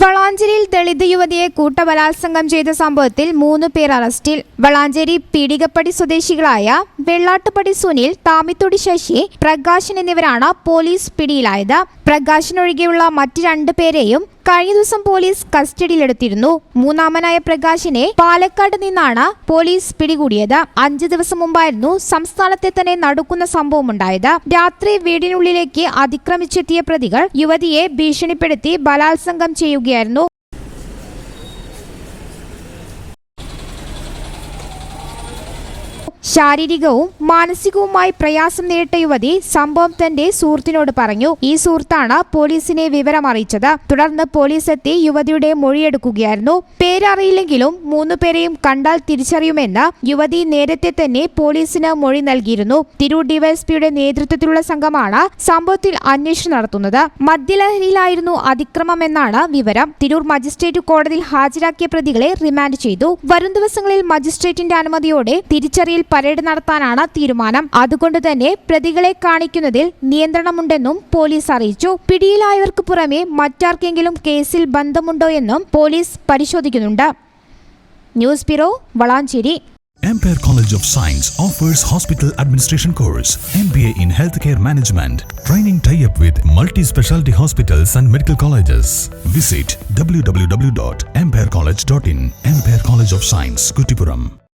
വളാഞ്ചേരിയിൽ ദളിത് യുവതിയെ കൂട്ടബലാത്സംഗം ചെയ്ത സംഭവത്തിൽ മൂന്ന് പേർ അറസ്റ്റിൽ. വളാഞ്ചേരി പീടികപ്പടി സ്വദേശികളായ വെള്ളാട്ടുപടി സുനിൽ താമിത്തൊടി ശശി പ്രകാശൻ എന്നിവരാണ് പോലീസ് പിടിയിലായത്. പ്രകാശനൊഴികെയുള്ള മറ്റ് രണ്ടു പേരെയും കഴിഞ്ഞ ദിവസം പോലീസ് കസ്റ്റഡിയിലെടുത്തിരുന്നു. മൂന്നാമനായ പ്രകാശിനെ പാലക്കാട് നിന്നാണ് പോലീസ് പിടികൂടിയത്. അഞ്ചു ദിവസം മുമ്പായിരുന്നു സംസ്ഥാനത്തെ തന്നെ നടക്കുന്ന സംഭവം ഉണ്ടായത് രാത്രി വീടിനുള്ളിലേക്ക് അതിക്രമിച്ചെത്തിയ പ്രതികൾ യുവതിയെ ഭീഷണിപ്പെടുത്തി ബലാത്സംഗം ചെയ്യുകയായിരുന്നു. ശാരീരികവും മാനസികവുമായി പ്രയാസം നേരിട്ട യുവതി സംഭവം തന്റെ സുഹൃത്തിനോട് പറഞ്ഞു. ഈ സുഹൃത്താണ് പോലീസിനെ വിവരം അറിയിച്ചത് തുടർന്ന് പോലീസ് എത്തി യുവതിയുടെ മൊഴിയെടുക്കുകയായിരുന്നു. പേരറിയില്ലെങ്കിലും മൂന്നു പേരെയും കണ്ടാൽ തിരിച്ചറിയുമെന്ന് യുവതി നേരത്തെ തന്നെ പോലീസിന് മൊഴി നൽകിയിരുന്നു. തിരൂർ ഡിവൈഎസ്പിയുടെ നേതൃത്വത്തിലുള്ള സംഘമാണ് സംഭവത്തിൽ അന്വേഷണം നടത്തുന്നത്. മദ്യലഹരിയിലായിരുന്നു അതിക്രമമെന്നാണ് വിവരം. തിരൂർ മജിസ്ട്രേറ്റ് കോടതിയിൽ ഹാജരാക്കിയ പ്രതികളെ റിമാൻഡ് ചെയ്തു. വരും ദിവസങ്ങളിൽ മജിസ്ട്രേറ്റിന്റെ അനുമതിയോടെ തിരിച്ചറിയൽ പരേഡ് നടത്താനാണ് തീരുമാനം അതുകൊണ്ട് തന്നെ പ്രതികളെ കാണിക്കുന്നതിൽ നിയന്ത്രണമുണ്ടെന്നും പോലീസ് അറിയിച്ചു പിടിയിലായവർക്ക് പുറമെ മറ്റാർക്കെങ്കിലും കേസിൽ ബന്ധമുണ്ടോ എന്നും പോലീസ് പരിശോധിക്കുന്നുണ്ട് news bureau Valanchery Empire College of Science offers hospital administration course, MBA in healthcare management, training tie-up with multi-specialty hospitals and medical colleges. Visit www.empirecollege.in, Empire College of Science, Kutipuram.